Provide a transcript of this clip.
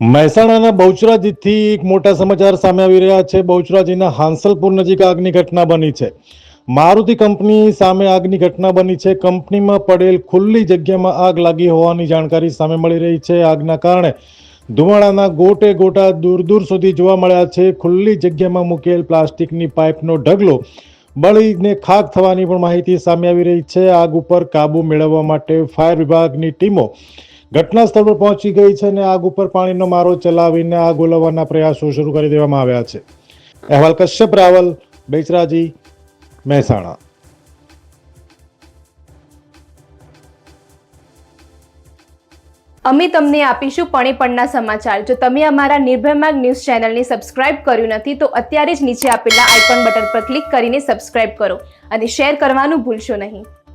મહેસાણાના બહુચરાજીથી એક મોટા સમાચાર સામે આવી રહ્યા છે. બહુચરાજીના હાંસલપુર નજીક આગની ઘટના બની છે. મારુતિ કંપની સામે આગની ઘટના બની છે. કંપનીમાં પડેલ ખુલ્લી જગ્યામાં આગ લાગી હોવાની જાણકારી સામે મળી રહી છે. આગના કારણે ધુમાડાના ગોટે ગોટા દૂર દૂર સુધી જોવા મળ્યા છે. ખુલ્લી જગ્યામાં મૂકેલ પ્લાસ્ટિકની પાઇપનો ઢગલો બળીને ખાક થવાની પણ માહિતી સામે આવી રહી છે. આગ ઉપર કાબુ મેળવવા માટે ફાયર વિભાગની ટીમો ઘટના સ્થળ પર પહોંચી ગઈ છે અને આગ ઉપર પાણીનો મારો ચલાવીને આગ ઓલવવાના પ્રયાસો શરૂ કરી દેવામાં આવ્યા છે. અહેવાલ કશ્યપ રાવલ, બેચરાજી, મહેસાણા. અમે તમને આપીશું પણેપણના સમાચાર. જો તમે અમારા નિર્ભય ન્યૂઝ ચેનલને સબસ્ક્રાઇબ કર્યું નથી, તો અત્યારે જ નીચે આપેલા આઇકોન બટન પર ક્લિક કરીને સબસ્ક્રાઇબ કરો અને શેર કરવાનું ભૂલશો નહીં.